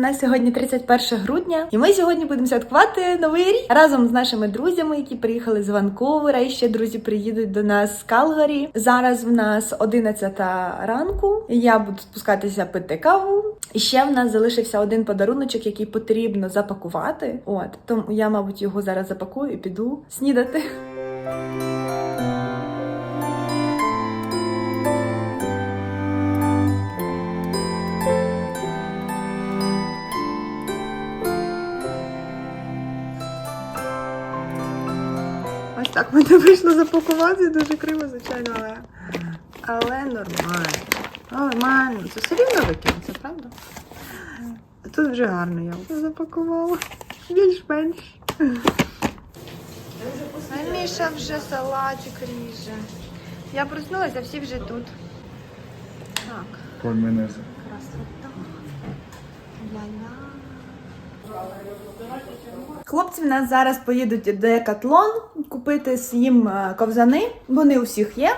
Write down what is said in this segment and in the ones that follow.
нас сьогодні 31 грудня, і ми сьогодні будемо святкувати новий рік разом з нашими друзями, які приїхали з Ванкувера. І ще друзі приїдуть до нас з Калгарі. Зараз в нас 11 ранку. Я буду спускатися пити каву. І ще в нас залишився один подаруночок, який потрібно запакувати. От тому я, мабуть, його зараз запакую і піду снідати. Ось так мене вийшло запакувати, дуже криво, звичайно, але. Але нормально. Нормально. Це все рівно викинеться, правда? Тут вже гарно я запакувала. Більш-менш. Міша вже салатик ріже. Я проснулася, всі вже тут. Так, Польменезе. красота. Ля-ля. Хлопці в нас зараз поїдуть в Декатлон купити їм е, ковзани. Вони у всіх є.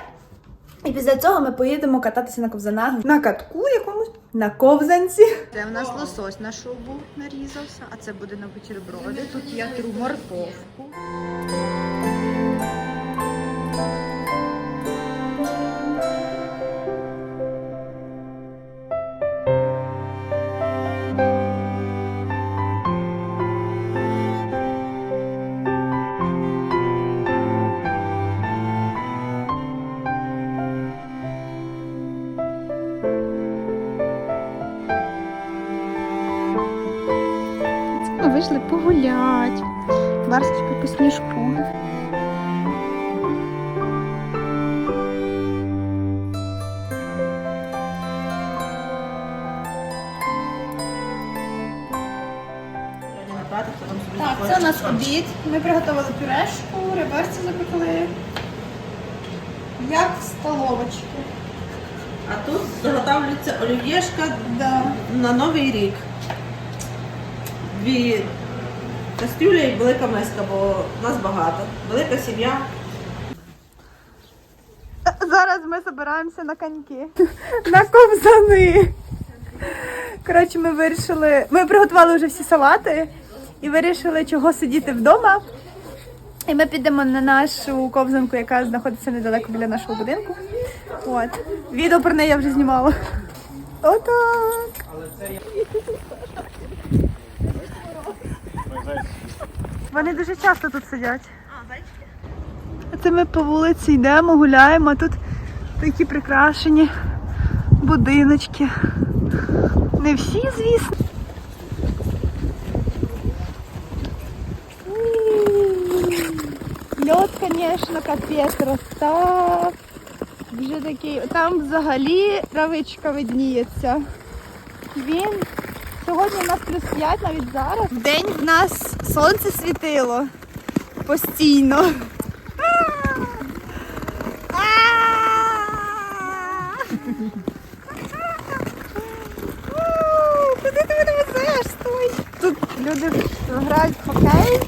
І після цього ми поїдемо кататися на ковзанах на катку якомусь, на ковзанці. Це в нас лосось на шубу нарізався, а це буде на бутерброди. Тут я тру морковку. Вийшли погулять. Барсочка по сніжку. Так, це у нас обід. Ми приготували пюрешку, реберці запекли. Як в столовочці. А тут заготовлюється олів'єшка Да. на новий рік. Дві кастрюлі і велика миска, бо нас багато. Велика сім'я. Зараз ми збираємося на коньки. На ковзани. Коротше, ми вирішили. Ми приготували вже всі салати і вирішили, чого сидіти вдома. І ми підемо на нашу ковзанку, яка знаходиться недалеко біля нашого будинку. От. Відео про неї я вже знімала. Отак. Вони дуже часто тут сидять. Це ми по вулиці йдемо, гуляємо, а тут такі прикрашені будиночки. Не всі, звісно. Льот, звісно, капець розстав. Вже такий. Там взагалі травичка видніється. Він сьогодні у нас плюс 5, навіть зараз. День в нас сонце світило постійно. Куди ти мене везеш? Стой! Тут люди грають в хокей.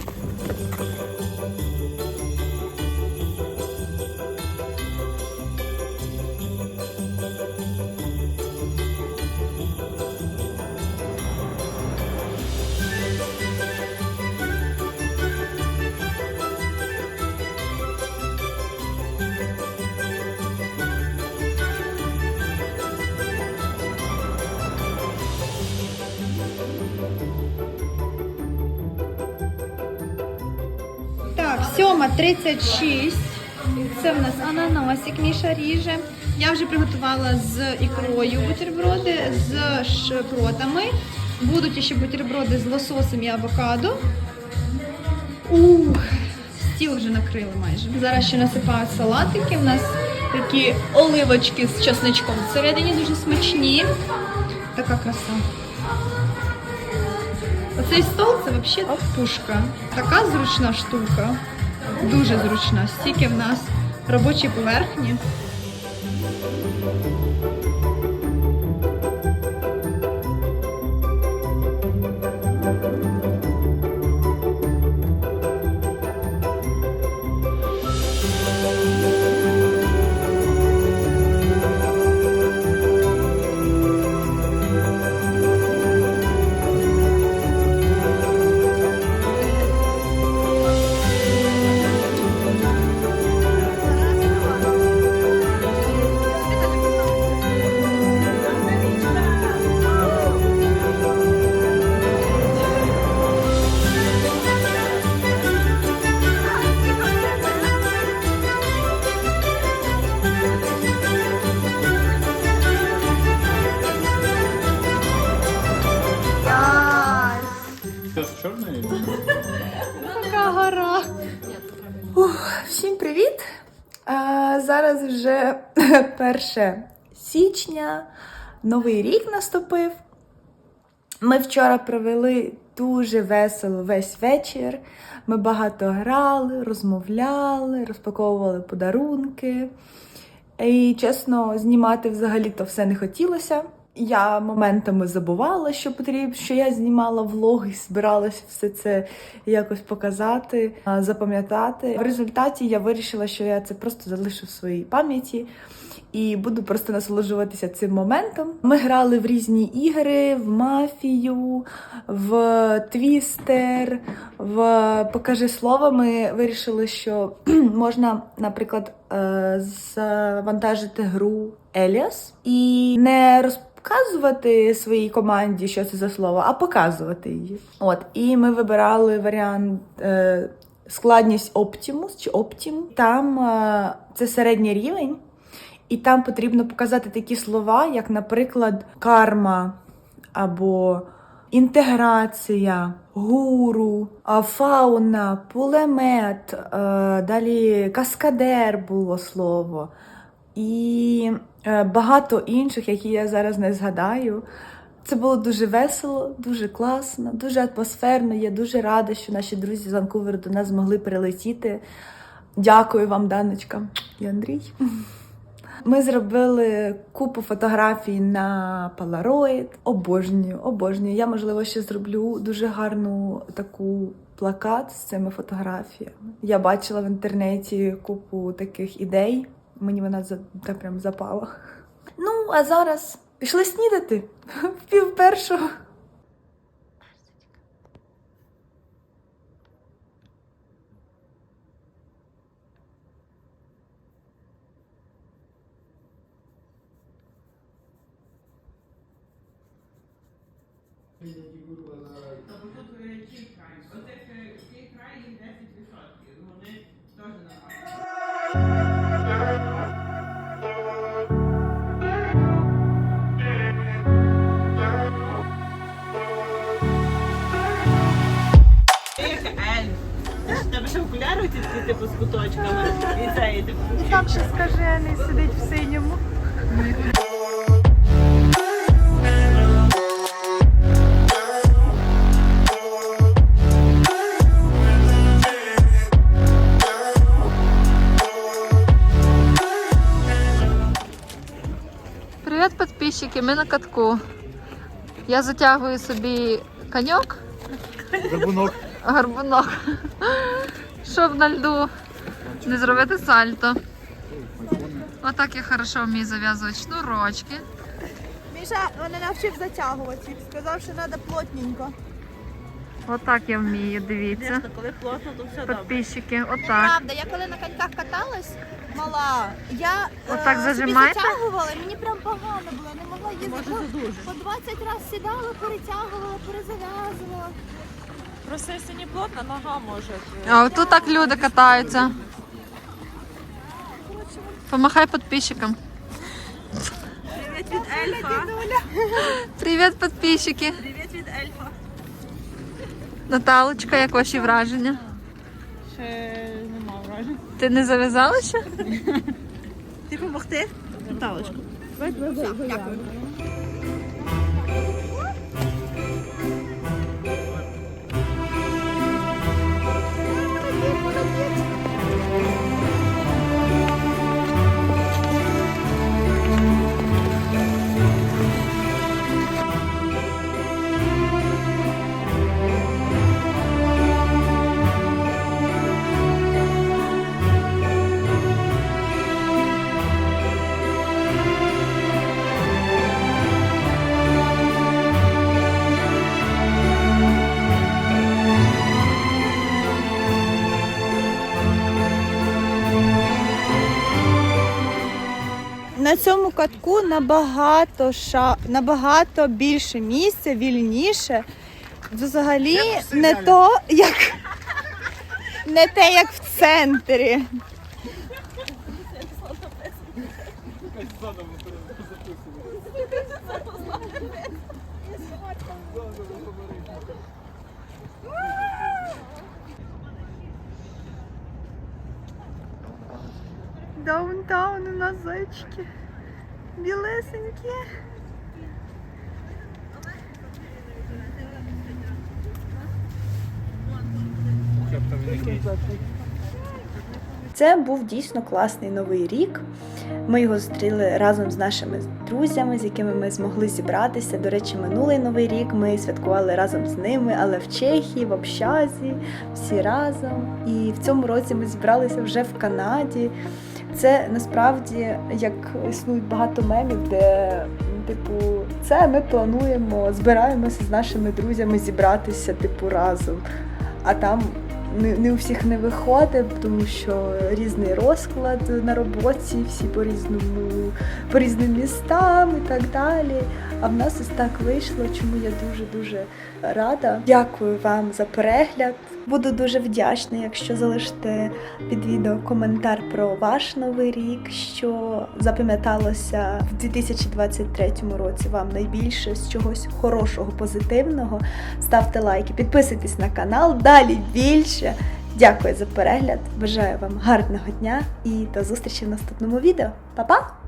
Так, сьома 36. Це в нас ананасик Міша ріже. Я вже приготувала з ікрою бутерброди, з шпротами. Будуть ще бутерброди з лососем і авокадо. Ух, стіл вже накрили майже. Зараз ще насипають салатики. У нас такі оливочки з чесничком всередині дуже смачні. Така краса. Оцей стол це взагалі пушка. Така зручна штука. Дуже зручно. Стільки в нас робочі поверхні. Сейчас чорний? Така гора. Всім привіт! А, зараз вже 1 січня, новий рік наступив. Ми вчора провели дуже весело весь вечір. Ми багато грали, розмовляли, розпаковували подарунки. І, чесно, знімати взагалі-то все не хотілося. Я моментами забувала, що потрібно, що я знімала влог і збиралася все це якось показати, запам'ятати. В результаті я вирішила, що я це просто залишу в своїй пам'яті і буду просто насолоджуватися цим моментом. Ми грали в різні ігри, в мафію, в твістер, в покажи слово. Ми вирішили, що можна, наприклад, е, завантажити гру Еліас і не розказувати своїй команді, що це за слово, а показувати її. От, і ми вибирали варіант. е, Складність Optimus чи Optim. Там е, це середній рівень, і там потрібно показати такі слова, як, наприклад, карма або інтеграція, гуру, а, фауна, пулемет, е, далі каскадер було слово. І е, багато інших, які я зараз не згадаю. Це було дуже весело, дуже класно, дуже атмосферно. Я дуже рада, що наші друзі з Ванкувера до нас змогли прилетіти. Дякую вам, Даночка і Андрій. Ми зробили купу фотографій на Polaroid. Обожнюю, обожнюю. Я, можливо, ще зроблю дуже гарну таку плакат з цими фотографіями. Я бачила в інтернеті купу таких ідей. Мені вона за прям запала. Ну, а зараз пішли снідати в пів першого. Що скажений сидить в синьому. Привіт, підписчики, ми на катку. Я затягую собі коньок, Горбунок. гарбунок, щоб на льду не зробити сальто. Отак я хорошо вмію зав'язувати шнурочки. Міша мене навчив затягувати. Сказав, що треба плотненько. Отак я вмію, дивіться. Звісно, коли плотно, то все добре. Підписчики, отак. Правда, я коли на коньках каталась, мала, я Отак е, зажимаєте? собі затягувала, і мені прям погано було, я не могла їздити. Може. По 20 разів сідала, перетягувала, перезав'язувала. Просто если не плотно, нога может. А тут так люди катаються. Помахай подписчикам. Привіт від Ельфа. Привіт, підписчики. Привіт від Ельфа. Наталочка, як ваші враження? Ще нема вражень. Ти не зав'язала ще? Ти помогти? Наталочка. На цьому катку набагато ша... набагато більше місця, вільніше. Взагалі не то, як не те, як в центрі. даунтаун у нас зайчики. Білесенькі. Це був дійсно класний новий рік. Ми його зустріли разом з нашими друзями, з якими ми змогли зібратися. До речі, минулий новий рік ми святкували разом з ними, але в Чехії, в общазі, всі разом. І в цьому році ми зібралися вже в Канаді. Це насправді як існують багато мемів, де типу, це ми плануємо, збираємося з нашими друзями зібратися, типу, разом. А там не, не у всіх не виходить, тому що різний розклад на роботі, всі по різному, по різним містам і так далі. А в нас ось так вийшло, чому я дуже дуже рада. Дякую вам за перегляд. Буду дуже вдячна, якщо залишите під відео коментар про ваш новий рік, що запам'яталося в 2023 році вам найбільше з чогось хорошого, позитивного. Ставте лайки, підписуйтесь на канал, далі більше. Дякую за перегляд. Бажаю вам гарного дня і до зустрічі в наступному відео. Па-па!